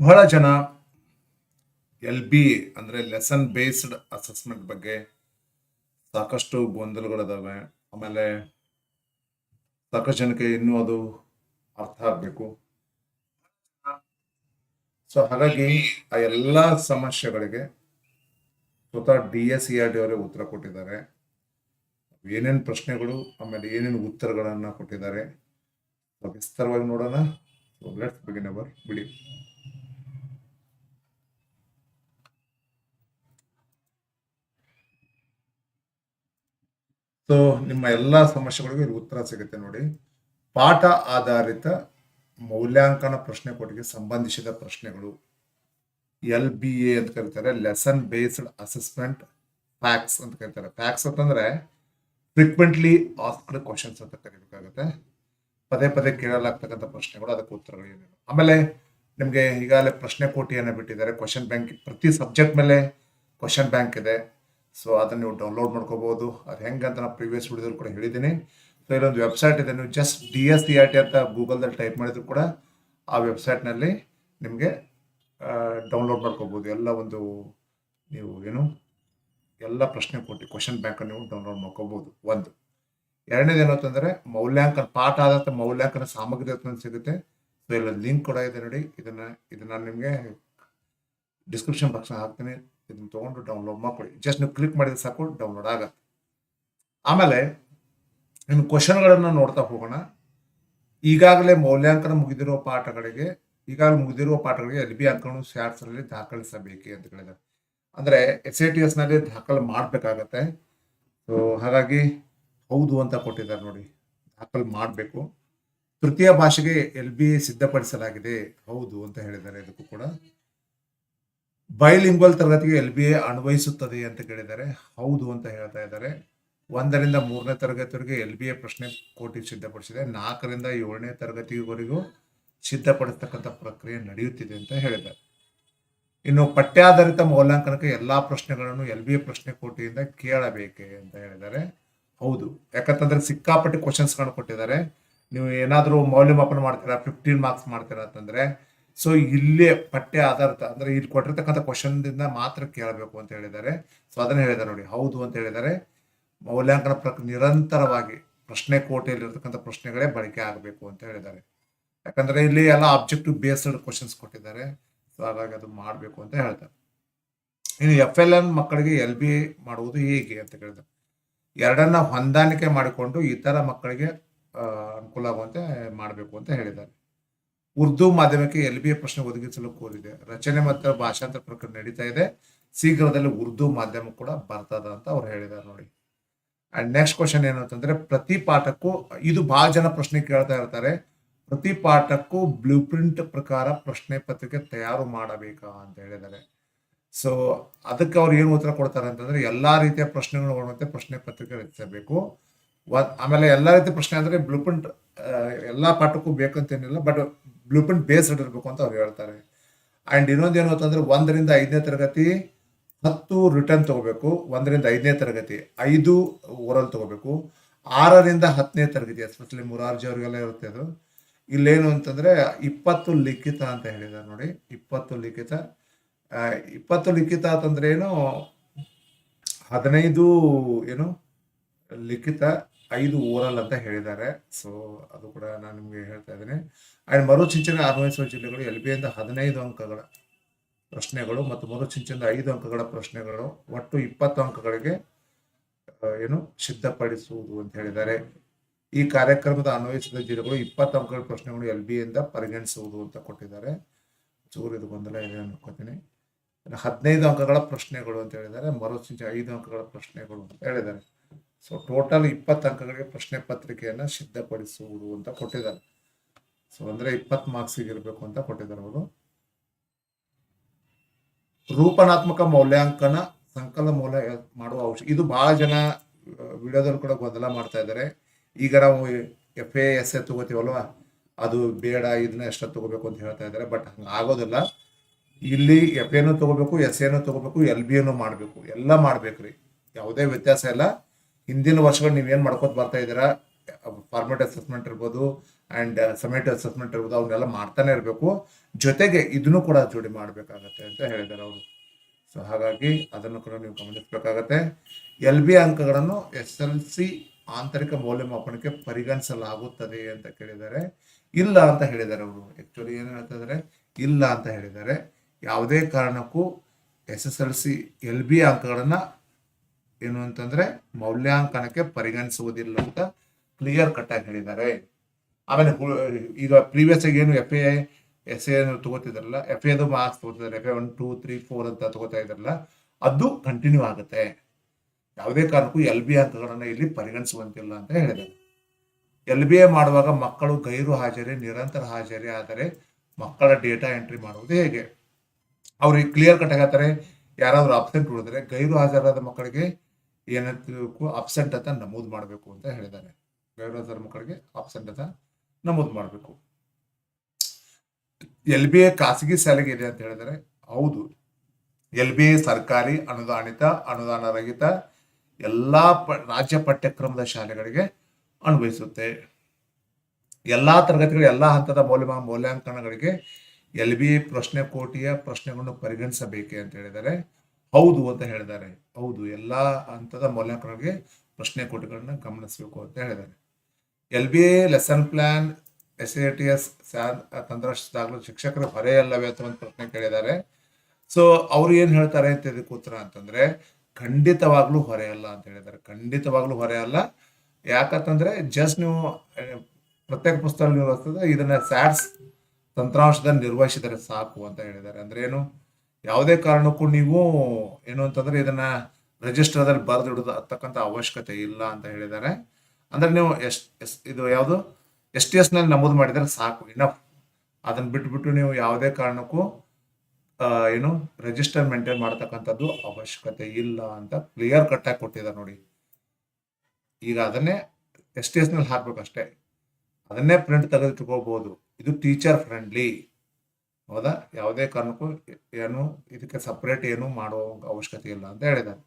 ಬಹಳ ಜನ L B ಅಂದರೆ ಲೆಸನ್ ಬೇಸ್ಡ್ ಅಸೆಸ್ಮೆಂಟ್ ಬಗ್ಗೆ ಸಾಕಷ್ಟು ಗೊಂದಲಗಳಿದಾವೆ. ಆಮೇಲೆ ಸಾಕಷ್ಟು ಜನಕ್ಕೆ ಇನ್ನೂ ಅದು ಅರ್ಥ ಆಗಬೇಕು. ಸೊ ಹಾಗಾಗಿ ಆ ಎಲ್ಲ ಸಮಸ್ಯೆಗಳಿಗೆ ಸ್ವತಃ D S E R D ಅವರೇ ಉತ್ತರ ಕೊಟ್ಟಿದ್ದಾರೆ. ಏನೇನು ಪ್ರಶ್ನೆಗಳು, ಆಮೇಲೆ ಏನೇನು ಉತ್ತರಗಳನ್ನು ಕೊಟ್ಟಿದ್ದಾರೆ. ವಿಸ್ತಾರವಾಗಿ ನೋಡೋಣ. ಅವರ್ ಬಿಡಿ ಸೊ ನಿಮ್ಮ ಎಲ್ಲ ಸಮಸ್ಯೆಗಳಿಗೂ ಇಲ್ಲಿ ಉತ್ತರ ಸಿಗುತ್ತೆ ನೋಡಿ. ಪಾಠ ಆಧಾರಿತ ಮೌಲ್ಯಾಂಕನ ಪ್ರಶ್ನೆ ಕೊಟ್ಟಿಗೆ ಸಂಬಂಧಿಸಿದ ಪ್ರಶ್ನೆಗಳು. ಎಲ್ ಬಿ ಎ ಅಂತ ಕರೀತಾರೆ ಲೆಸನ್ ಬೇಸ್ಡ್ ಅಸೆಸ್ಮೆಂಟ್ ಫ್ಯಾಕ್ಸ್ ಅಂತ ಕರೀತಾರೆ. ಫ್ಯಾಕ್ಸ್ ಅಂತಂದ್ರೆ ಫ್ರೀಕ್ವೆಂಟ್ಲಿ ಆಸ್ಕ್ಡ್ ಕ್ವಶನ್ಸ್ ಅಂತ ಕರಿಬೇಕಾಗುತ್ತೆ. ಪದೇ ಪದೇ ಕೇಳಲಾಗ್ತಕ್ಕಂಥ ಪ್ರಶ್ನೆಗಳು, ಅದಕ್ಕೆ ಉತ್ತರಗಳು ಏನೇನು ಆಮೇಲೆ ನಿಮಗೆ ಈಗಾಗಲೇ ಪ್ರಶ್ನೆ ಕೋಟಿಯನ್ನು ಬಿಟ್ಟಿದ್ದಾರೆ. ಕ್ವಶನ್ ಬ್ಯಾಂಕ್ ಪ್ರತಿ ಸಬ್ಜೆಕ್ಟ್ ಮೇಲೆ ಕ್ವಶನ್ ಬ್ಯಾಂಕ್ ಇದೆ. ಸೊ ಅದನ್ನು ನೀವು ಡೌನ್ಲೋಡ್ ಮಾಡ್ಕೋಬಹುದು. ಅದು ಹೆಂಗೆ ಅಂತ ನಾನು ಪ್ರಿವಿಯಸ್ ವಿಡಿಯೋದಲ್ಲಿ ಕೂಡ ಹೇಳಿದ್ದೀನಿ. ಸೊ ಇಲ್ಲೊಂದು ವೆಬ್ಸೈಟ್ ಇದೆ. ನೀವು just D S C R T ಅಂತ ಗೂಗಲ್ದಲ್ಲಿ ಟೈಪ್ ಮಾಡಿದ್ರು ಕೂಡ ಆ ವೆಬ್ಸೈಟ್ನಲ್ಲಿ ನಿಮಗೆ ಡೌನ್ಲೋಡ್ ಮಾಡ್ಕೋಬೋದು ಎಲ್ಲ ಒಂದು ನೀವು ಏನು, ಎಲ್ಲ ಪ್ರಶ್ನೆ ಕೊಟ್ಟು ಕ್ವಶನ್ ಬ್ಯಾಂಕನ್ನು ನೀವು ಡೌನ್ಲೋಡ್ ಮಾಡ್ಕೋಬೋದು ಒಂದು. ಎರಡನೇದು ಏನು ಅಂತಂದರೆ, ಮೌಲ್ಯಾಂಕನ ಪಾಠ ಆದಂಥ ಮೌಲ್ಯಾಂಕನ ಸಾಮಗ್ರಿ ಅಂತ ಸಿಗುತ್ತೆ. ಸೊ ಇಲ್ಲ ಲಿಂಕ್ ಕೂಡ ಇದೆ ನೋಡಿ. ಇದನ್ನು ಇದನ್ನು ನಾನು ನಿಮಗೆ ಡಿಸ್ಕ್ರಿಪ್ಷನ್ ಬಾಕ್ಸ್ ಹಾಕ್ತೀನಿ. ಇದನ್ನ ತೊಗೊಂಡು ಡೌನ್ಲೋಡ್ ಮಾಡ್ಕೊಳ್ಳಿ. ಜಸ್ಟ್ ನೀವು ಕ್ಲಿಕ್ ಮಾಡಿದ್ರೆ ಸಾಕು ಡೌನ್ಲೋಡ್ ಆಗತ್ತೆ. ಆಮೇಲೆ ನಿಮ್ಮ ಕ್ವಶನ್ಗಳನ್ನು ನೋಡ್ತಾ ಹೋಗೋಣ. ಈಗಾಗಲೇ ಮೌಲ್ಯಾಂಕನ ಮುಗಿದಿರುವ ಪಾಠಗಳಿಗೆ, ಈಗಾಗಲೇ ಮುಗಿದಿರುವ ಪಾಠಗಳಿಗೆ ಎಲ್ ಬಿ ಅಂಕಗಳನ್ನು ಸ್ಯಾಟ್ಸ್ನಲ್ಲಿ ದಾಖಲಿಸಬೇಕೆ ಅಂತ ಹೇಳಿದ್ದಾರೆ. ಅಂದರೆ ಎಸ್ ಐ ಟಿ ಎಸ್ನಲ್ಲಿ ದಾಖಲು ಮಾಡಬೇಕಾಗತ್ತೆ. ಸೊ ಹಾಗಾಗಿ ಹೌದು ಅಂತ ಕೊಟ್ಟಿದ್ದಾರೆ ನೋಡಿ. ದಾಖಲು ಮಾಡಬೇಕು. ತೃತೀಯ ಭಾಷೆಗೆ ಎಲ್ ಬಿ ಸಿದ್ಧಪಡಿಸಲಾಗಿದೆ. ಹೌದು ಅಂತ ಹೇಳಿದ್ದಾರೆ ಇದಕ್ಕೂ ಕೂಡ. ಬೈಲಿಂಗ್ವಲ್ ತರಗತಿಗೆ ಎಲ್ ಬಿ ಎ ಅನ್ವಯಿಸುತ್ತದೆ ಅಂತ ಕೇಳಿದ್ದಾರೆ. ಹೌದು ಅಂತ ಹೇಳ್ತಾ ಇದ್ದಾರೆ. ಒಂದರಿಂದ ಮೂರನೇ ತರಗತಿವರೆಗೆ ಎಲ್ ಬಿ ಎ ಪ್ರಶ್ನೆ ಕೋಟಿ ಸಿದ್ಧಪಡಿಸಿದೆ. ನಾಲ್ಕರಿಂದ ಏಳನೇ ತರಗತಿವರೆಗೂ ಸಿದ್ಧಪಡಿಸ್ತಕ್ಕಂಥ ಪ್ರಕ್ರಿಯೆ ನಡೆಯುತ್ತಿದೆ ಅಂತ ಹೇಳಿದ್ದಾರೆ. ಇನ್ನು ಪಠ್ಯಾಧಾರಿತ ಮೌಲ್ಯಾಂಕನಕ್ಕೆ ಎಲ್ಲ ಪ್ರಶ್ನೆಗಳನ್ನು ಎಲ್ ಬಿ ಎ ಪ್ರಶ್ನೆ ಕೋಟಿಯಿಂದ ಕೇಳಬೇಕೆ ಅಂತ ಹೇಳಿದ್ದಾರೆ. ಹೌದು. ಯಾಕಂತಂದ್ರೆ ಸಿಕ್ಕಾಪಟ್ಟೆ ಕ್ವಶನ್ಸ್ಗಳನ್ನು ಕೊಟ್ಟಿದ್ದಾರೆ. ನೀವು ಏನಾದರೂ ಮೌಲ್ಯಮಾಪನ ಮಾಡ್ತೀರಾ? ಫಿಫ್ಟೀನ್ ಮಾರ್ಕ್ಸ್ ಮಾಡ್ತೀರಾ ಅಂತಂದ್ರೆ ಸೊ ಇಲ್ಲೇ ಪಠ್ಯ ಆಧಾರಿತ ಅಂದ್ರೆ ಇಲ್ಲಿ ಕೊಟ್ಟಿರ್ತಕ್ಕಂಥ ಕ್ವಶನ್ದಿಂದ ಮಾತ್ರ ಕೇಳಬೇಕು ಅಂತ ಹೇಳಿದ್ದಾರೆ. ಸೊ ಅದನ್ನ ಹೇಳಿದ್ದಾರೆ ನೋಡಿ. ಹೌದು ಅಂತ ಹೇಳಿದ್ದಾರೆ. ಮೌಲ್ಯಾಂಕನ ಪ್ರಕ್, ನಿರಂತರವಾಗಿ ಪ್ರಶ್ನೆ ಕೋಟೆಯಲ್ಲಿ ಇರತಕ್ಕಂಥ ಪ್ರಶ್ನೆಗಳೇ ಬಳಕೆ ಆಗಬೇಕು ಅಂತ ಹೇಳಿದ್ದಾರೆ. ಯಾಕಂದ್ರೆ ಇಲ್ಲಿ ಎಲ್ಲ ಆಬ್ಜೆಕ್ಟಿವ್ ಬೇಸ್ಡ್ ಕ್ವಶನ್ಸ್ ಕೊಟ್ಟಿದ್ದಾರೆ. ಸೊ ಹಾಗಾಗಿ ಅದು ಮಾಡಬೇಕು ಅಂತ ಹೇಳ್ತಾರೆ. ಇನ್ನು ಎಫ್ ಎಲ್ ಎನ್ ಮಕ್ಕಳಿಗೆ ಎಲ್ ಬಿ ಮಾಡುವುದು ಹೇಗೆ ಅಂತ ಹೇಳಿದ್ದಾರೆ ಎರಡನ್ನ ಹೊಂದಾಣಿಕೆ ಮಾಡಿಕೊಂಡು ಇತರ ಮಕ್ಕಳಿಗೆ ಅನುಕೂಲ ಆಗುವಂತೆ ಮಾಡಬೇಕು ಅಂತ ಹೇಳಿದ್ದಾರೆ. ಉರ್ದು ಮಾಧ್ಯಮಕ್ಕೆ ಎಲ್ ಬಿ ಎ ಪ್ರಶ್ನೆ ಒದಗಿಸಲು ಕೋರಿದೆ. ರಚನೆ ಮತ್ತು ಭಾಷಾಂತರ ಪ್ರಕ್ರಿಯೆ ನಡೀತಾ ಇದೆ. ಶೀಘ್ರದಲ್ಲಿ ಉರ್ದು ಮಾಧ್ಯಮ ಕೂಡ ಬರ್ತದ ಅಂತ ಅವ್ರು ಹೇಳಿದ್ದಾರೆ ನೋಡಿ. ಅಂಡ್ ನೆಕ್ಸ್ಟ್ ಕ್ವಶನ್ ಏನು ಅಂತಂದ್ರೆ, ಪ್ರತಿ ಪಾಠಕ್ಕೂ ಇದು ಬಹಳ ಜನ ಪ್ರಶ್ನೆ ಕೇಳ್ತಾ ಇರ್ತಾರೆ. ಪ್ರತಿ ಪಾಠಕ್ಕೂ ಬ್ಲೂ ಪ್ರಿಂಟ್ ಪ್ರಕಾರ ಪ್ರಶ್ನೆ ಪತ್ರಿಕೆ ತಯಾರು ಮಾಡಬೇಕಾ ಅಂತ ಹೇಳಿದ್ದಾರೆ ಸೊ ಅದಕ್ಕೆ ಅವ್ರು ಏನು ಉತ್ತರ ಕೊಡ್ತಾರೆ ಅಂತಂದ್ರೆ, ಎಲ್ಲಾ ರೀತಿಯ ಪ್ರಶ್ನೆಗಳು ಒಳಗೊಂಡಂತೆ ಪ್ರಶ್ನೆ ಪತ್ರಿಕೆ ರಚಿಸಬೇಕು. ಆಮೇಲೆ ಎಲ್ಲಾ ರೀತಿಯ ಪ್ರಶ್ನೆ ಅಂದ್ರೆ ಬ್ಲೂ ಪ್ರಿಂಟ್ ಎಲ್ಲಾ ಪಾಠಕ್ಕೂ ಬೇಕಂತೇನಿಲ್ಲ ಬಟ್ ಬ್ಲೂ ಪ್ರಿಂಟ್ ಬೇಸ್ಡ್ ಇರಬೇಕು ಅಂತ ಅವ್ರು ಹೇಳ್ತಾರೆ. ಆ್ಯಂಡ್ ಇನ್ನೊಂದು ಏನು ಅಂತಂದ್ರೆ ಒಂದರಿಂದ ಐದನೇ ತರಗತಿ ಹತ್ತು ರಿಟರ್ನ್ ತಗೋಬೇಕು, ಒಂದರಿಂದ ಐದನೇ ತರಗತಿ ಐದು ಓರಲ್ ತಗೋಬೇಕು, ಆರರಿಂದ ಹತ್ತನೇ ತರಗತಿ ಎಸ್ಪೆಷಲಿ ಮುರಾರ್ಜಿ ಅವರಿಗೆಲ್ಲ ಇರುತ್ತೆ ಅದು. ಇಲ್ಲೇನು ಅಂತಂದರೆ ಇಪ್ಪತ್ತು ಲಿಖಿತ ಅಂತ ಹೇಳಿದ್ದಾರೆ ನೋಡಿ, ಇಪ್ಪತ್ತು ಲಿಖಿತ. ಇಪ್ಪತ್ತು ಲಿಖಿತ ಅಂತಂದ್ರೆ ಏನು? ಹದಿನೈದು ಏನು? ಲಿಖಿತ. ಐದು ಓರಲ್ ಅಂತ ಹೇಳಿದ್ದಾರೆ. ಸೊ ಅದು ಕೂಡ ನಾನು ನಿಮಗೆ ಹೇಳ್ತಾ ಇದ್ದೀನಿ. ಆ್ಯಂಡ್ ಮರುಚಿಂಚನೆ ಅನ್ವಯಿಸುವ ಜಿಲ್ಲೆಗಳು ಎಲ್ ಬಿ ಇಂದ ಹದಿನೈದು ಅಂಕಗಳ ಪ್ರಶ್ನೆಗಳು ಮತ್ತು ಮರುಚಿಂಚನದ ಐದು ಅಂಕಗಳ ಪ್ರಶ್ನೆಗಳು ಒಟ್ಟು ಇಪ್ಪತ್ತು ಅಂಕಗಳಿಗೆ ಏನು ಸಿದ್ಧಪಡಿಸುವುದು ಅಂತ ಹೇಳಿದ್ದಾರೆ. ಈ ಕಾರ್ಯಕ್ರಮದ ಅನ್ವಯಿಸಿದ ಜಿಲ್ಲೆಗಳು ಇಪ್ಪತ್ತು ಅಂಕಗಳ ಪ್ರಶ್ನೆಗಳು ಎಲ್ ಬಿ ಇಂದ ಪರಿಗಣಿಸುವುದು ಅಂತ ಕೊಟ್ಟಿದ್ದಾರೆ. ಚೂರು ಇದು ಗೊಂದಲ ಇದೆ ಅನ್ಕೋತೀನಿ. ಹದಿನೈದು ಅಂಕಗಳ ಪ್ರಶ್ನೆಗಳು ಅಂತ ಹೇಳಿದ್ದಾರೆ. ಮರುಚಿಂಚ ಐದು ಅಂಕಗಳ ಪ್ರಶ್ನೆಗಳು ಅಂತ ಹೇಳಿದ್ದಾರೆ. ಸೊ ಟೋಟಲ್ ಇಪ್ಪತ್ತು ಅಂಕಗಳಿಗೆ ಪ್ರಶ್ನೆ ಪತ್ರಿಕೆಯನ್ನು ಸಿದ್ಧಪಡಿಸುವುದು ಅಂತ ಕೊಟ್ಟಿದ್ದಾರೆ. ಸೊ ಅಂದ್ರೆ ಇಪ್ಪತ್ತು ಮಾರ್ಕ್ಸಿಗೆ ಇರಬೇಕು ಅಂತ ಕೊಟ್ಟಿದ್ದಾರೆ ಅವರು. ರೂಪನಾತ್ಮಕ ಮೌಲ್ಯಾಂಕನ ಸಂಕಲನ ಮೌಲ್ಯ ಮಾಡುವ ಅವಶ್ಯ, ಇದು ಬಹಳ ಜನ ವಿಡಿಯೋದಲ್ಲಿ ಕೂಡ ಗೊಂದಲ ಮಾಡ್ತಾ ಇದ್ದಾರೆ. ಈಗ ನಾವು ಎಫ್ ಎ ಎಸ್ ಎ ತಗೋತೀವಲ್ವಾ? ಅದು ಬೇಡ, ಇದನ್ನ ಎಷ್ಟ ತಗೋಬೇಕು ಅಂತ ಹೇಳ್ತಾ ಇದ್ದಾರೆ. ಬಟ್ ಹಂಗ ಆಗೋದಿಲ್ಲ. ಇಲ್ಲಿ ಎಫ್ ಎನು ತಗೋಬೇಕು ಎಸ್ ಎನು ತಗೋಬೇಕು ಎಲ್ ಬಿ ಎನು ಮಾಡಬೇಕು. ಎಲ್ಲ ಮಾಡ್ಬೇಕ್ರಿ. ಯಾವುದೇ ವ್ಯತ್ಯಾಸ ಇಲ್ಲ. ಹಿಂದಿನ ವರ್ಷಗಳು ಏನು ಮಾಡ್ಕೊತ ಬರ್ತಾ ಇದ್ದೀರಾ? ಫಾರ್ಮೇಟ್ ಅಸೆಸ್ಮೆಂಟ್ ಇರ್ಬೋದು ಆ್ಯಂಡ್ ಸಮೇಟ್ ಅಸೆಸ್ಮೆಂಟ್ ಇರ್ಬೋದು ಅವನ್ನೆಲ್ಲ ಮಾಡ್ತಾನೆ ಇರಬೇಕು. ಜೊತೆಗೆ ಇದನ್ನು ಕೂಡ ಜೋಡಿ ಮಾಡಬೇಕಾಗತ್ತೆ ಅಂತ ಹೇಳಿದ್ದಾರೆ ಅವರು. ಸೊ ಹಾಗಾಗಿ ಅದನ್ನು ಕೂಡ ನೀವು ಗಮನಿಸಬೇಕಾಗತ್ತೆ. ಎಲ್ ಬಿ ಅಂಕಗಳನ್ನು ಎಸ್ ಎಲ್ ಸಿ ಆಂತರಿಕ ಮೌಲ್ಯಮಾಪನಕ್ಕೆ ಪರಿಗಣಿಸಲಾಗುತ್ತದೆ ಅಂತ ಕೇಳಿದ್ದಾರೆ ಇಲ್ಲ ಅಂತ ಹೇಳಿದ್ದಾರೆ ಅವರು. ಆ್ಯಕ್ಚುಲಿ ಏನು ಹೇಳ್ತಾ ಇದ್ದಾರೆ ಇಲ್ಲ ಅಂತ ಹೇಳಿದ್ದಾರೆ ಯಾವುದೇ ಕಾರಣಕ್ಕೂ S S L C L B ಅಂಕಗಳನ್ನು ಏನು ಅಂತಂದ್ರೆ ಮೌಲ್ಯಾಂಕನಕ್ಕೆ ಪರಿಗಣಿಸುವುದಿಲ್ಲ ಅಂತ ಕ್ಲಿಯರ್ ಕಟ್ ಆಗಿ ಹೇಳಿದ್ದಾರೆ. ಆಮೇಲೆ ಈಗ ಪ್ರೀವಿಯಸ್ ಆಗಿ ಏನು ಎಫ್ ಎ ಎಸ್ ಎ ತಗೋತಿದ್ರಲ್ಲ ಎಫ್ ಎದು marks ತಗೋತಿದ್ದಾರೆ F A one two three four ಅಂತ ತಗೋತಾ ಇದ್ರಲ್ಲ, ಅದು ಕಂಟಿನ್ಯೂ ಆಗುತ್ತೆ. ಯಾವುದೇ ಕಾರಣಕ್ಕೂ ಎಲ್ ಬಿ ಅಂಕಗಳನ್ನ ಇಲ್ಲಿ ಪರಿಗಣಿಸುವಂತಿಲ್ಲ ಅಂತ ಹೇಳಿದ್ದಾರೆ. ಎಲ್ ಬಿ ಎ ಮಾಡುವಾಗ ಮಕ್ಕಳು ಗೈರು ಹಾಜರಿ, ನಿರಂತರ ಹಾಜರಿ, ಆದರೆ ಮಕ್ಕಳ ಡೇಟಾ ಎಂಟ್ರಿ ಮಾಡುವುದು ಹೇಗೆ? ಅವ್ರಿಗೆ ಕ್ಲಿಯರ್ ಕಟ್ ಆಗತ್ತಾರೆ ಯಾರಾದರೂ ಅಬ್ಸೆಂಟ್ ಉಳಿದ್ರೆ ಗೈರು ಹಾಜರಾದ ಮಕ್ಕಳಿಗೆ ಏನಂತೂ ಅಬ್ಸೆಂಟ್ ಅಂತ ನಮೂದು ಮಾಡಬೇಕು ಅಂತ ಹೇಳಿದ್ದಾರೆ. ಗೈರು ಹಾಜರ ಮಕ್ಕಳಿಗೆ ಅಬ್ಸೆಂಟ್ ಅಂತ ನಮೂದು ಮಾಡಬೇಕು. ಎಲ್ ಬಿ ಎ ಖಾಸಗಿ ಶಾಲೆಗೆ ಇದೆ ಅಂತ ಹೇಳಿದರೆ ಹೌದು. ಎಲ್ ಬಿ ಎ ಸರ್ಕಾರಿ ಅನುದಾನಿತ ಅನುದಾನ ರಹಿತ ಎಲ್ಲಾ ಪ, ರಾಜ್ಯ ಪಠ್ಯಕ್ರಮದ ಶಾಲೆಗಳಿಗೆ ಅನ್ವಯಿಸುತ್ತೆ. ಎಲ್ಲಾ ತರಗತಿಗಳು, ಎಲ್ಲಾ ಹಂತದ ಮೌಲ್ಯಮಾ, ಮೌಲ್ಯಾಂಕನಗಳಿಗೆ ಎಲ್ ಬಿ ಪ್ರಶ್ನೆ ಕೋಟಿಯ ಪ್ರಶ್ನೆಗಳನ್ನು ಪರಿಗಣಿಸಬೇಕೆ ಅಂತ ಹೇಳಿದ್ದಾರೆ. ಹೌದು ಅಂತ ಹೇಳಿದ್ದಾರೆ. ಹೌದು, ಎಲ್ಲಾ ಹಂತದ ಮೌಲ್ಯಾಂಕನಗಳಿಗೆ ಪ್ರಶ್ನೆ ಕೋಟಿಗಳನ್ನ ಗಮನಿಸಬೇಕು ಅಂತ ಹೇಳಿದ್ದಾರೆ. L B A lesson plan, S A T S ತಂತ್ರದಾಗಲೂ ಶಿಕ್ಷಕರು ಹೊರೆಯಲ್ಲವೇ ಅಂತ ಒಂದು ಪ್ರಶ್ನೆ ಕೇಳಿದ್ದಾರೆ. ಸೊ ಅವ್ರು ಏನ್ ಹೇಳ್ತಾರೆ ಅಂತ ಇದಕ್ಕೆ ಉತ್ತರ ಅಂತಂದ್ರೆ, ಖಂಡಿತವಾಗ್ಲೂ ಹೊರೆ ಅಲ್ಲ ಅಂತ ಹೇಳಿದ್ದಾರೆ. ಖಂಡಿತವಾಗ್ಲೂ ಹೊರೆ ಅಲ್ಲ ಯಾಕಂತಂದ್ರೆ ಜಸ್ಟ್ ನೀವು ಪ್ರತ್ಯೇಕ ಪುಸ್ತಕ ನಿರ್ವಹಿಸ್ತದೆ ಇದನ್ನ ಸ್ಯಾಟ್ಸ್ ತಂತ್ರಾಂಶದಲ್ಲಿ ನಿರ್ವಹಿಸಿದರೆ ಸಾಕು ಅಂತ ಹೇಳಿದ್ದಾರೆ. ಅಂದ್ರೆ ಏನು? ಯಾವುದೇ ಕಾರಣಕ್ಕೂ ನೀವು ಏನು ಅಂತಂದ್ರೆ ಇದನ್ನ ರಿಜಿಸ್ಟರ್ದಲ್ಲಿ ಬರೆದಿಡೋದು ಹತ್ತಕ್ಕಂಥ ಅವಶ್ಯಕತೆ ಇಲ್ಲ ಅಂತ ಹೇಳಿದ್ದಾರೆ. ಅಂದ್ರೆ ನೀವು ಎಸ್ ಇದು ಯಾವುದು? ಎಸ್ ಟಿ ಎಸ್ನಲ್ಲಿ ನಮೂದು ಮಾಡಿದರೆ ಸಾಕು ಇನಫ್ ಅದನ್ನ ಬಿಟ್ಬಿಟ್ಟು ನೀವು ಯಾವುದೇ ಕಾರಣಕ್ಕೂ ಏನು ರಿಜಿಸ್ಟರ್ ಮೇಂಟೈನ್ ಮಾಡ್ತಕ್ಕಂಥದ್ದು ಅವಶ್ಯಕತೆ ಇಲ್ಲ ಅಂತ ಕ್ಲಿಯರ್ ಕಟ್ ಆಗಿ ಕೊಟ್ಟಿದ್ದಾರೆ ನೋಡಿ. ಈಗ ಅದನ್ನೇ ಎಸ್ ಟಿ ಎಸ್ನಲ್ಲಿ ಹಾಕ್ಬೇಕಷ್ಟೇ. ಅದನ್ನೇ ಪ್ರಿಂಟ್ ತೆಗೆದಿಟ್ಕೋಬಹುದು ಇದು ಟೀಚರ್ ಫ್ರೆಂಡ್ಲಿ ಹೌದಾ? ಯಾವುದೇ ಕಾರಣಕ್ಕೂ ಏನು ಇದಕ್ಕೆ ಸಪ್ರೇಟ್ ಏನು ಮಾಡುವ ಅವಶ್ಯಕತೆ ಇಲ್ಲ ಅಂತ ಹೇಳಿದ್ದಾರೆ.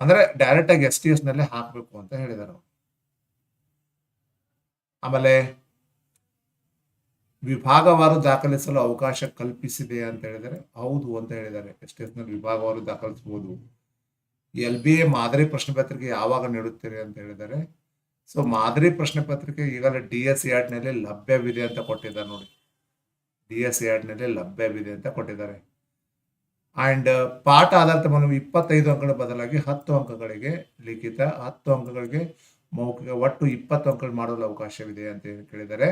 ಅಂದ್ರೆ ಡೈರೆಕ್ಟ್ ಆಗಿ ಎಸ್ ಟಿ ಎಸ್ನಲ್ಲಿ ಹಾಕ್ಬೇಕು ಅಂತ ಹೇಳಿದರು ಆಮೇಲೆ ವಿಭಾಗವಾರು ದಾಖಲಿಸಲು ಅವಕಾಶ ಕಲ್ಪಿಸಿದೆ ಅಂತ ಹೇಳಿದರೆ ಹೌದು ಅಂತ ಹೇಳಿದ್ದಾರೆ. ಎಸ್ ಟಿ ಎಸ್ನಲ್ಲಿ ವಿಭಾಗವಾರು ದಾಖಲಿಸಬಹುದು. ಎಲ್ ಬಿ ಎ ಮಾದರಿ ಪ್ರಶ್ನೆ ಪತ್ರಿಕೆ ಯಾವಾಗ ನೀಡುತ್ತೀರಿ ಅಂತ ಹೇಳಿದ್ದಾರೆ. ಸೊ ಮಾದರಿ ಪ್ರಶ್ನೆ ಪತ್ರಿಕೆ ಈಗಲೇ ಡಿ ಎಸ್ನಲ್ಲಿ ಲಭ್ಯವಿದೆ ಅಂತ ಕೊಟ್ಟಿದ್ದಾರೆ ನೋಡಿ. ಡಿ ಎಸ್ನಲ್ಲಿ ಲಭ್ಯವಿದೆ ಅಂತ ಕೊಟ್ಟಿದ್ದಾರೆ. ಆ್ಯಂಡ್ ಪಾಠ ಆಧಾರಿತ ಮನವಿ ಇಪ್ಪತ್ತೈದು ಅಂಕಗಳ ಬದಲಾಗಿ ಹತ್ತು ಅಂಕಗಳಿಗೆ ಲಿಖಿತ, ಹತ್ತು ಅಂಕಗಳಿಗೆ ಮೌಖಿಕ, ಒಟ್ಟು ಇಪ್ಪತ್ತು ಅಂಕಗಳು ಮಾಡಲು ಅವಕಾಶವಿದೆ ಅಂತ ಕೇಳಿದ್ದಾರೆ.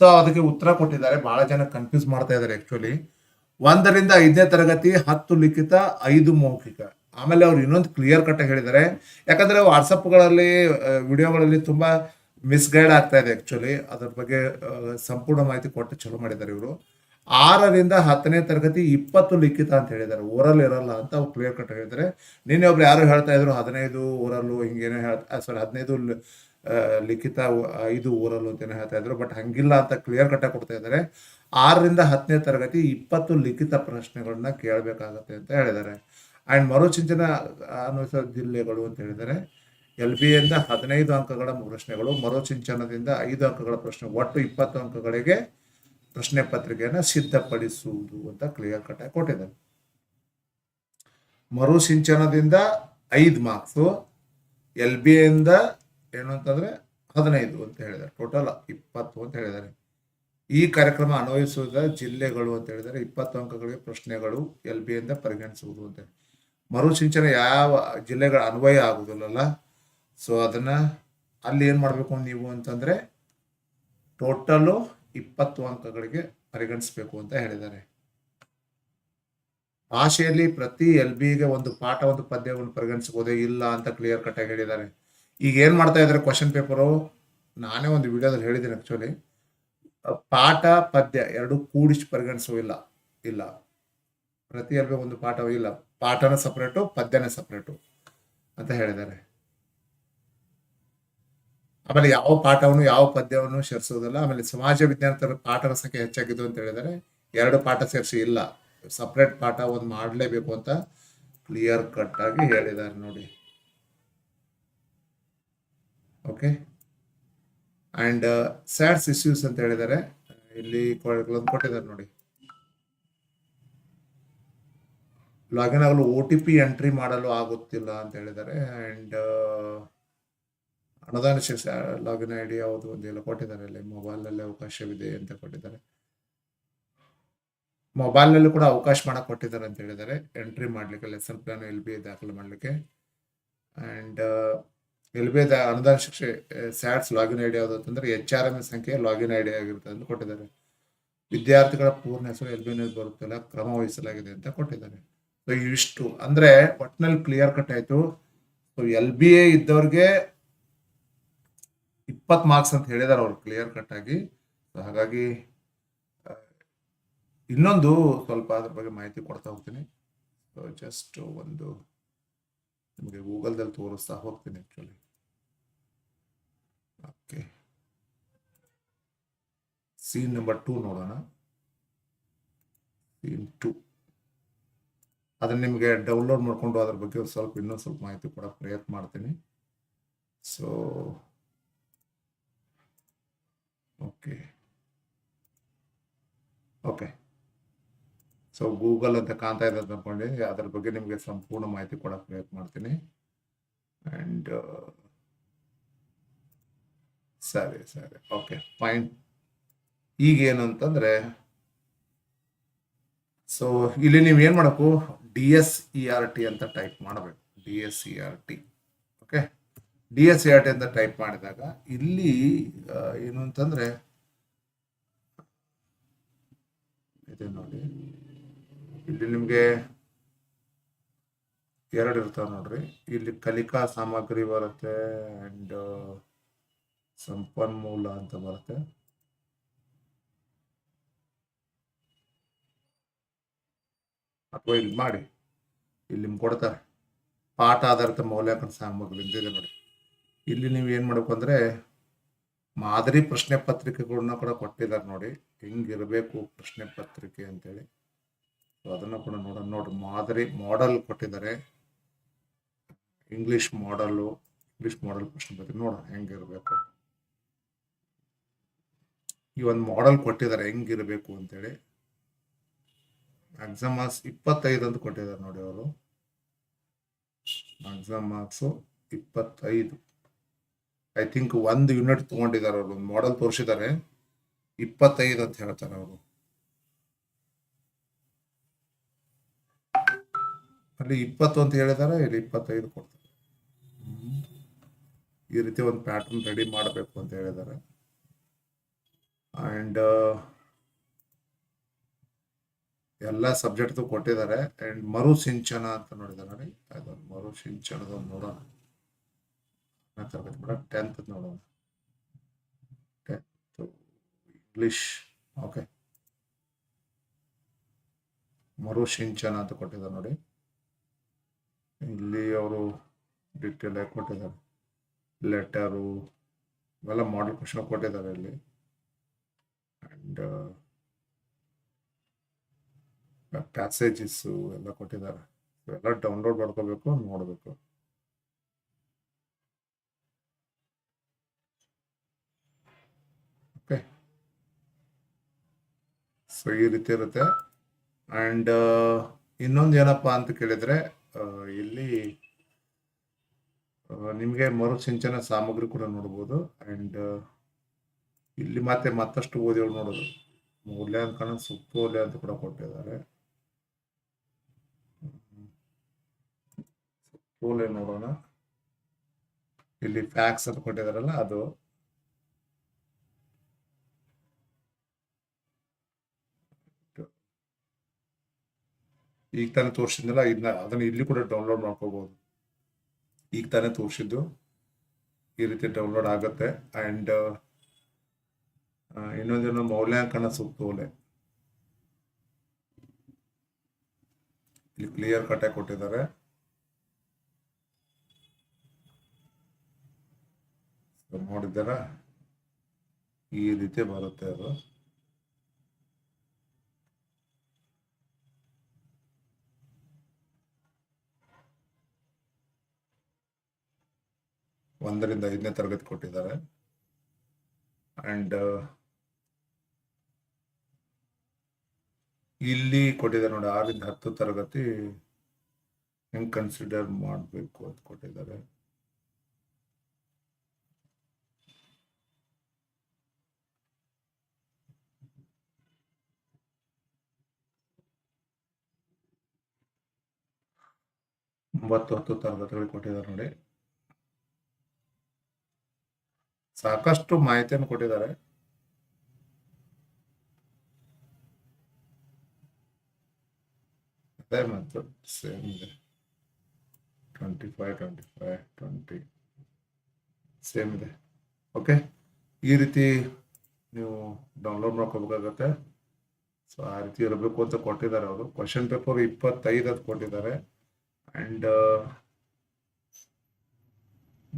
ಸೊ ಅದಕ್ಕೆ ಉತ್ತರ ಕೊಟ್ಟಿದ್ದಾರೆ. ಬಹಳ ಜನ ಕನ್ಫ್ಯೂಸ್ ಮಾಡ್ತಾ ಇದ್ದಾರೆ ಆ್ಯಕ್ಚುಲಿ ಒಂದರಿಂದ ಐದನೇ ತರಗತಿ ಹತ್ತು ಲಿಖಿತ, ಐದು ಮೌಖಿಕ. ಆಮೇಲೆ ಅವ್ರು ಇನ್ನೊಂದು ಕ್ಲಿಯರ್ ಕಟ್ ಹೇಳಿದ್ದಾರೆ. ಯಾಕಂದ್ರೆ ವಾಟ್ಸಪ್ಗಳಲ್ಲಿ ವಿಡಿಯೋಗಳಲ್ಲಿ ತುಂಬಾ ಮಿಸ್ಗೈಡ್ ಆಗ್ತಾ ಇದೆ ಆ್ಯಕ್ಚುಲಿ ಅದ್ರ ಬಗ್ಗೆ ಸಂಪೂರ್ಣ ಮಾಹಿತಿ ಕೊಟ್ಟು ಚಲೋ ಮಾಡಿದ್ದಾರೆ ಇವರು. ಆರರಿಂದ ಹತ್ತನೇ ತರಗತಿ ಇಪ್ಪತ್ತು ಲಿಖಿತ ಅಂತ ಹೇಳಿದ್ದಾರೆ. ಓರಲ್ ಇರಲ್ಲ ಅಂತ ಅವ್ರು ಕ್ಲಿಯರ್ ಕಟ್ ಹೇಳಿದ್ದಾರೆ ನಿನ್ನೆ ಒಬ್ರು ಯಾರು ಹೇಳ್ತಾ ಇದ್ರು, ಹದಿನೈದು ಓರಲ್ಲು ಹಿಂಗೇನೋ ಹೇಳ್ತಾ ಸಾರಿ ಹದಿನೈದು ಲಿಖಿತ ಐದು ಓರಲ್ಲು ಅಂತೇನೋ ಹೇಳ್ತಾ ಇದ್ರು ಬಟ್ ಹಂಗಿಲ್ಲ ಅಂತ ಕ್ಲಿಯರ್ ಕಟ್ ಕೊಡ್ತಾ ಇದ್ದಾರೆ. ಆರರಿಂದ ಹತ್ತನೇ ತರಗತಿ ಇಪ್ಪತ್ತು ಲಿಖಿತ ಪ್ರಶ್ನೆಗಳನ್ನ ಕೇಳಬೇಕಾಗತ್ತೆ ಅಂತ ಹೇಳಿದ್ದಾರೆ. ಆ್ಯಂಡ್ ಮರುಚಿಂಚನ ಅನ್ವಯಿಸುವ ಜಿಲ್ಲೆಗಳು ಅಂತ ಹೇಳಿದರೆ ಎಲ್ ಬಿ ಇಂದ ಹದಿನೈದು ಅಂಕಗಳ ಪ್ರಶ್ನೆಗಳು ಮರುಚಿಂಚನದಿಂದ ಐದು ಅಂಕಗಳ ಪ್ರಶ್ನೆ, ಒಟ್ಟು ಇಪ್ಪತ್ತು ಅಂಕಗಳಿಗೆ ಪ್ರಶ್ನೆ ಪತ್ರಿಕೆಯನ್ನು ಸಿದ್ಧಪಡಿಸುವುದು ಅಂತ ಕ್ಲಿಯರ್ ಕಟ್ ಆಗಿ ಕೊಟ್ಟಿದ್ದಾರೆ. ಮರುಸಿಂಚನದಿಂದ ಐದು ಮಾರ್ಕ್ಸು ಎಲ್ ಬಿ ಇಂದ ಏನು ಅಂತಂದ್ರೆ ಹದಿನೈದು ಅಂತ ಹೇಳಿದ್ದಾರೆ. ಟೋಟಲ್ ಇಪ್ಪತ್ತು ಅಂತ ಹೇಳಿದ್ದಾರೆ. ಈ ಕಾರ್ಯಕ್ರಮ ಅನ್ವಯಿಸುವುದ ಜಿಲ್ಲೆಗಳು ಅಂತ ಹೇಳಿದರೆ ಇಪ್ಪತ್ತು ಅಂಕಗಳಿಗೆ ಪ್ರಶ್ನೆಗಳು ಎಲ್ ಬಿ ಇಂದ ಪರಿಗಣಿಸುವುದು ಅಂತ ಮರು ಮರುಸಿಂಚನ ಯಾವ ಜಿಲ್ಲೆಗಳ ಅನ್ವಯ ಆಗುದಿಲ್ಲಲ್ಲ. ಸೊ ಅದನ್ನ ಅಲ್ಲಿ ಏನು ಮಾಡಬೇಕು ನೀವು ಅಂತಂದ್ರೆ ಟೋಟಲು ಇಪ್ಪತ್ತು ಅಂಕಗಳಿಗೆ ಪರಿಗಣಿಸಬೇಕು ಅಂತ ಹೇಳಿದ್ದಾರೆ. ಭಾಷೆಯಲ್ಲಿ ಪ್ರತಿ ಎಲ್ ಬಿಗೆ ಒಂದು ಪಾಠ, ಒಂದು ಪದ್ಯವನ್ನು ಪರಿಗಣಿಸಬಹುದೇ? ಇಲ್ಲ ಅಂತ ಕ್ಲಿಯರ್ ಕಟ್ ಆಗಿ ಹೇಳಿದ್ದಾರೆ. ಈಗ ಏನ್ ಮಾಡ್ತಾ ಇದ್ದಾರೆ ಕ್ವಶನ್ ಪೇಪರು ನಾನೇ ಒಂದು ವಿಡಿಯೋದಲ್ಲಿ ಹೇಳಿದ್ದೀನಿ ಆಕ್ಚುಲಿ ಪಾಠ, ಪದ್ಯ ಎರಡು ಕೂಡಿಸಿ ಪರಿಗಣಿಸೋ ಇಲ್ಲ. ಪ್ರತಿ ಎಲ್ ಒಂದು ಪಾಠ ಇಲ್ಲ. ಪಾಠನ ಸಪ್ರೇಟು ಪದ್ಯನೇ ಸಪ್ರೇಟು ಅಂತ ಹೇಳಿದ್ದಾರೆ. ಆಮೇಲೆ ಯಾವ ಪಾಠವನ್ನು, ಯಾವ ಪದ್ಯವನ್ನು ಸೇರಿಸೋದಿಲ್ಲ. ಆಮೇಲೆ ಸಮಾಜ ವಿಜ್ಞಾನ ಪಾಠದ ಸಂಖ್ಯೆ ಹೆಚ್ಚಾಗಿದ್ದು ಅಂತ ಹೇಳಿದರೆ, ಎರಡು ಪಾಠ ಸೇರಿಸಿ ಇಲ್ಲ. ಸಪ್ರೇಟ್ ಪಾಠ ಒಂದು ಮಾಡಲೇಬೇಕು ಅಂತ ಕ್ಲಿಯರ್ ಕಟ್ ಆಗಿ ಹೇಳಿದ್ದಾರೆ ನೋಡಿ. ಓಕೆ ಅಂಡ್ ಸ್ಯಾಡ್ಸ್ ಇಶ್ಯೂಸ್ ಅಂತ ಹೇಳಿದ್ದಾರೆ ಇಲ್ಲಿ ಕೊಟ್ಟಿದ್ದಾರೆ ನೋಡಿ. ಲಾಗಿನ್ ಆಗಲು ಒ ಟಿ ಪಿ ಎಂಟ್ರಿ ಮಾಡಲು ಆಗುತ್ತಿಲ್ಲ ಅಂತ ಹೇಳಿದ್ದಾರೆ ಆ್ಯಂಡ್ ಅನುದಾನ ಶಿಕ್ಷ ಲಾಗಿನ್ ಐ ಡಿ ಯಾವುದು ಒಂದೆಲ್ಲ ಕೊಟ್ಟಿದ್ದಾರೆ, ಅಲ್ಲಿ ಮೊಬೈಲ್ನಲ್ಲಿ ಅವಕಾಶವಿದೆ ಅಂತ ಕೊಟ್ಟಿದ್ದಾರೆ. ಮೊಬೈಲ್ನಲ್ಲೂ ಕೂಡ ಅವಕಾಶ ಮಾಡಕ್ಕೆ ಕೊಟ್ಟಿದ್ದಾರೆ ಅಂತ ಹೇಳಿದ್ದಾರೆ. ಎಂಟ್ರಿ ಮಾಡಲಿಕ್ಕೆ lesson plan L B A ದಾಖಲೆ ಮಾಡಲಿಕ್ಕೆ. ಆ್ಯಂಡ್ ಎಲ್ ಬಿ ಅನುದಾನ ಶಿಕ್ಷೆ ಸ್ಯಾಟ್ಸ್ ಲಾಗಿನ್ ಐ ಡಿ ಯಾವುದು ಅಂತಂದ್ರೆ ಎಚ್ ಆರ್ ಎಂ ಸಂಖ್ಯೆ ಲಾಗಿನ್ ಐ ಡಿ ಆಗಿರುತ್ತೆ ಅಂತ ಕೊಟ್ಟಿದ್ದಾರೆ. ವಿದ್ಯಾರ್ಥಿಗಳ ಪೂರ್ಣ ಹೆಸರು ಎಲ್ ಬಿ ಬರುತ್ತಿಲ್ಲ ಕ್ರಮ ವಹಿಸಲಾಗಿದೆ ಅಂತ ಕೊಟ್ಟಿದ್ದಾರೆ. ಸೊ ಇಷ್ಟು. ಅಂದ್ರೆ ಒಟ್ಟಿನಲ್ಲಿ ಕ್ಲಿಯರ್ ಕಟ್ ಆಯ್ತು. ಸೊ ಎಲ್ ಬಿ ಎ ಇದ್ದವ್ರಿಗೆ ಇಪ್ಪತ್ತು ಮಾರ್ಕ್ಸ್ ಅಂತ ಹೇಳಿದಾರೆ ಅವ್ರು ಕ್ಲಿಯರ್ ಕಟ್ ಆಗಿ. So, ಹಾಗಾಗಿ ಇನ್ನೊಂದು ಸ್ವಲ್ಪ ಅದ್ರ ಬಗ್ಗೆ ಮಾಹಿತಿ ಕೊಡ್ತಾ ಹೋಗ್ತೀನಿ. ಸೊ ಜಸ್ಟ್ ಒಂದು ನಿಮಗೆ ಗೂಗಲ್ದಲ್ಲಿ ತೋರಿಸ್ತಾ ಹೋಗ್ತೀನಿ actually okay scene number two ನೋಡೋಣ. ಸೀನ್ ಟು ಅದನ್ನ ನಿಮಗೆ ಡೌನ್ಲೋಡ್ ಮಾಡಿಕೊಂಡು ಅದ್ರ ಬಗ್ಗೆ ಸ್ವಲ್ಪ ಇನ್ನೊಂದು ಸ್ವಲ್ಪ ಮಾಹಿತಿ ಕೊಡೋಕ್ಕೆ ಪ್ರಯತ್ನ ಮಾಡ್ತೀನಿ. So okay okay so Google ಅಂತ ಕಾಣ್ತಾ ಅಂತ ಅನ್ಕೊಂಡಿದ್ದೀನಿ ಅದ್ರ ಬಗ್ಗೆ ನಿಮಗೆ ಸಂಪೂರ್ಣ ಮಾಹಿತಿ ಕೊಡೋಕೆ ಪ್ರಯತ್ನ ಮಾಡ್ತೀನಿ. ಆ್ಯಂಡ್ ಸರಿ ಸರಿ. ಓಕೆ ಫೈನ್ ಈಗ ಏನು ಅಂತಂದ್ರೆ ಸೊ ಇಲ್ಲಿ ನೀವು ಏನು ಮಾಡಬೇಕು D S E R T ಅಂತ ಟೈಪ್ ಮಾಡಬೇಕು. D S E R T okay D S A ಅಂತ ಟೈಪ್ ಮಾಡಿದಾಗ ಇಲ್ಲಿ ಏನು ಅಂತಂದ್ರೆ, ಇದೆ ನೋಡಿ. ಇಲ್ಲಿ ನಿಮಗೆ ಎರಡು ಇರ್ತಾವೆ ನೋಡ್ರಿ. ಇಲ್ಲಿ ಕಲಿಕಾ ಸಾಮಗ್ರಿ ಬರುತ್ತೆ ಅಂಡ್ ಸಂಪನ್ಮೂಲ ಅಂತ ಬರುತ್ತೆ. ಅಥವಾ ಇಲ್ಲಿ ಮಾಡಿ. ಇಲ್ಲಿ ನಿಮ್ಗೆ ಕೊಡ್ತಾರೆ. ಪಾಠ ಆಧಾರಿತ ಮೌಲ್ಯಾಂಕನ ಸಾಮಗ್ರಿ ಇದೆ ನೋಡಿ. ಇಲ್ಲಿ ನೀವು ಏನು ಮಾಡಬೇಕು ಅಂದರೆ ಮಾದರಿ ಪ್ರಶ್ನೆ ಪತ್ರಿಕೆಗಳನ್ನ ಕೂಡ ಕೊಟ್ಟಿದ್ದಾರೆ ನೋಡಿ. ಹೆಂಗಿರಬೇಕು ಪ್ರಶ್ನೆ ಪತ್ರಿಕೆ ಅಂತೇಳಿ. ಸೊ ಅದನ್ನು ಕೂಡ ನೋಡ ನೋಡಿ, ಮಾದರಿ ಮಾಡೆಲ್ ಕೊಟ್ಟಿದ್ದಾರೆ. ಇಂಗ್ಲಿಷ್ ಮಾಡಲು ಇಂಗ್ಲಿಷ್ ಮಾಡೆಲ್ ಪ್ರಶ್ನೆ ಪತ್ರಿಕೆ. ನೋಡೋಣ ಹೆಂಗಿರಬೇಕು ಈ ಒಂದು ಮಾಡೆಲ್ ಕೊಟ್ಟಿದ್ದಾರೆ. ಹೆಂಗಿರಬೇಕು ಅಂತೇಳಿ. ಮ್ಯಾಕ್ಸಿಮಮ್ ಮಾರ್ಕ್ಸ್ ಇಪ್ಪತ್ತೈದು ಅಂತ ಕೊಟ್ಟಿದ್ದಾರೆ ನೋಡಿ ಅವರು. ಎಕ್ಸಾಮ್ ಮಾರ್ಕ್ಸು ಇಪ್ಪತ್ತೈದು. ಐ ಥಿಂಕ್ ಒಂದು ಯೂನಿಟ್ ತೊಗೊಂಡಿದ್ದಾರೆ ಅವರು, ಒಂದು ಮಾಡೆಲ್ ತೋರಿಸಿದ್ದಾರೆ. ಇಪ್ಪತ್ತೈದು ಅಂತ ಹೇಳ್ತಾರೆ ಅವರು. ಅಲ್ಲಿ ಇಪ್ಪತ್ತು ಅಂತ ಹೇಳಿದ್ದಾರೆ, ಇಲ್ಲಿ ಇಪ್ಪತ್ತೈದು ಕೊಡ್ತಾರೆ. ಈ ರೀತಿ ಒಂದು ಪ್ಯಾಟರ್ನ್ ರೆಡಿ ಮಾಡಬೇಕು ಅಂತ ಹೇಳಿದ್ದಾರೆ. ಆ್ಯಂಡ್ ಎಲ್ಲ ಸಬ್ಜೆಕ್ಟ್ದು ಕೊಟ್ಟಿದ್ದಾರೆ. ಆ್ಯಂಡ್ ಮರು ಸಿಂಚನ ಅಂತ ನೋಡಿದ್ದಾರೆ. ನೋಡಿ ಅದೊಂದು ನೋಡೋಣ. ತರಗತಿ ಮೇಡಮ್ ಟೆಂತ್ ನೋಡೋಣ ಟೆಂತ್ ಇಂಗ್ಲಿಷ್ ಓಕೆ ಮರುಸಿಂಚನ ಅಂತ ಕೊಟ್ಟಿದ್ದಾರೆ ನೋಡಿ. ಇಲ್ಲಿ ಅವರು ಡಿಟೇಲ್ ಆಗಿ ಕೊಟ್ಟಿದ್ದಾರೆ. ಲೆಟರು ಇವೆಲ್ಲ ಮಾಡಲ್ ಕ್ವಶನ್ ಕೊಟ್ಟಿದ್ದಾರೆ ಇಲ್ಲಿ. ಆ್ಯಂಡ್ ಪ್ಯಾಸೇಜಸ್ಸು ಎಲ್ಲ ಕೊಟ್ಟಿದ್ದಾರೆ. ಇವೆಲ್ಲ ಡೌನ್ಲೋಡ್ ಮಾಡ್ಕೋಬೇಕು, ನೋಡಬೇಕು ಓಕೆ ಸೊ ಈ ರೀತಿ ಇರುತ್ತೆ. ಆ್ಯಂಡ್ ಇನ್ನೊಂದು ಏನಪ್ಪ ಅಂತ ಕೇಳಿದರೆ ಇಲ್ಲಿ ನಿಮಗೆ ಮರುಸಿಂಚನ ಸಾಮಗ್ರಿ ಕೂಡ ನೋಡ್ಬೋದು. ಆ್ಯಂಡ್ ಇಲ್ಲಿ ಮತ್ತೆ ಮತ್ತಷ್ಟು ಓದಿ ನೋಡೋದು. ಮೂಲ್ಯಾಂಕನ ಸುತ್ತೋಲೆ ಅಂತ ಕೂಡ ಕೊಟ್ಟಿದ್ದಾರೆ. ನೋಡೋಣ. ಇಲ್ಲಿ ಫ್ಯಾಕ್ಸ್ ಅಂತ ಕೊಟ್ಟಿದಾರಲ್ಲ ಅದು. ಈಗ ತಾನೇ ತೋರಿಸಿದ್ನಲ್ಲ ಇದನ್ನ ಅದನ್ನ ಇಲ್ಲಿ ಕೂಡ ಡೌನ್ಲೋಡ್ ಮಾಡ್ಕೋಬಹುದು ಈಗ ತಾನೇ ತೋರಿಸಿದ್ದು. ಈ ರೀತಿ ಡೌನ್ಲೋಡ್ ಆಗುತ್ತೆ. ಆ್ಯಂಡ್ ಇನ್ನೊಂದೇನು ಮೌಲ್ಯಾಂಕನ ಸುತ್ತೋಲೆ ಇಲ್ಲಿ ಕ್ಲಿಯರ್ ಕಟ್ಟೆ ಕೊಟ್ಟಿದ್ದಾರೆ. ನೋಡಿದ್ದಾರ ನೋಡಿದ್ದಾರಾ? ಈ ರೀತಿ ಬರುತ್ತೆ ಅದು. ಒಂದರಿಂದ ಐದನೇ ತರಗತಿ ಕೊಟ್ಟಿದ್ದಾರೆ. ಅಂಡ್ ಇಲ್ಲಿ ಕೊಟ್ಟಿದ್ದಾರೆ ನೋಡಿ ಆರಿಂದ ಹತ್ತು ತರಗತಿ ಹೆಂಗ್ ಕನ್ಸಿಡರ್ ಮಾಡಬೇಕು ಅಂತ ಕೊಟ್ಟಿದ್ದಾರೆ. ಒಂಬತ್ತು, ಹತ್ತು ತರಗತಿಗಳು ಕೊಟ್ಟಿದ್ದಾರೆ ನೋಡಿ. ಸಾಕಷ್ಟು ಮಾಹಿತಿಯನ್ನು ಕೊಟ್ಟಿದ್ದಾರೆ. ಅದೇ ಮತ್ತು ಸೇಮ್ ಇದೆ. Twenty five twenty five twenty same ಇದೆ. ಓಕೆ ಈ ರೀತಿ ನೀವು ಡೌನ್ಲೋಡ್ ಮಾಡ್ಕೋಬೇಕಾಗತ್ತೆ. ಸೊ ಆ ರೀತಿ ಇರಬೇಕು ಅಂತ ಕೊಟ್ಟಿದ್ದಾರೆ ಅವರು. ಕ್ವಶನ್ ಪೇಪರ್ ಇಪ್ಪತ್ತೈದು ಅದು ಕೊಟ್ಟಿದ್ದಾರೆ. ಅಂಡ್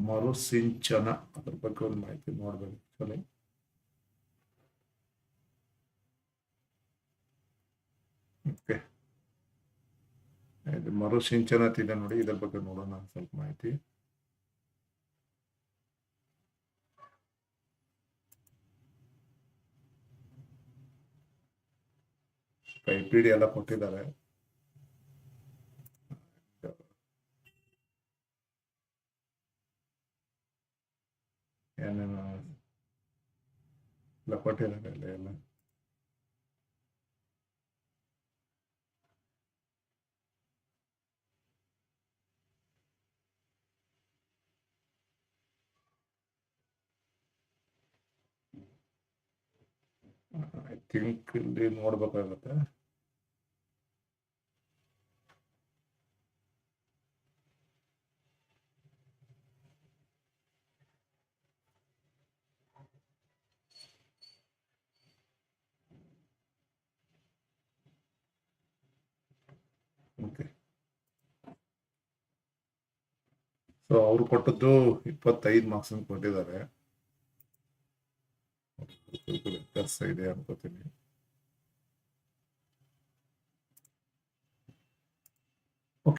ಮರುಸಿಂಚನ ಅದ್ರ ಬಗ್ಗೆ ಒಂದು ಮಾಹಿತಿ ನೋಡ್ಬೇಕು ಆಕ್ಚುಲಿ ಓಕೆ ಇದು ಮರುಸಿಂಚನ ಇದೆ ನೋಡಿ, ಇದ್ರ ಬಗ್ಗೆ ನೋಡೋಣ ಸ್ವಲ್ಪ ಮಾಹಿತಿ. ಕೈಪಿಡಿ ಎಲ್ಲ ಕೊಟ್ಟಿದ್ದಾರೆ ಏನೇನು ಎಲ್ಲ ಕೊಟ್ಟಿದ್ದಾರೆ ಎಲ್ಲ ಎಲ್ಲ ಇಲ್ಲಿ ನೋಡ್ಬೇಕಾಗತ್ತೆ. ಸೊ ಅವ್ರು ಕೊಟ್ಟದ್ದು ಇಪ್ಪತ್ತೈದು ಮಾರ್ಕ್ಸ್ ಕೊಟ್ಟಿದ್ದಾರೆ. ವ್ಯತ್ಯಾಸ ಇದೆ ಅನ್ಕೋತೀನಿ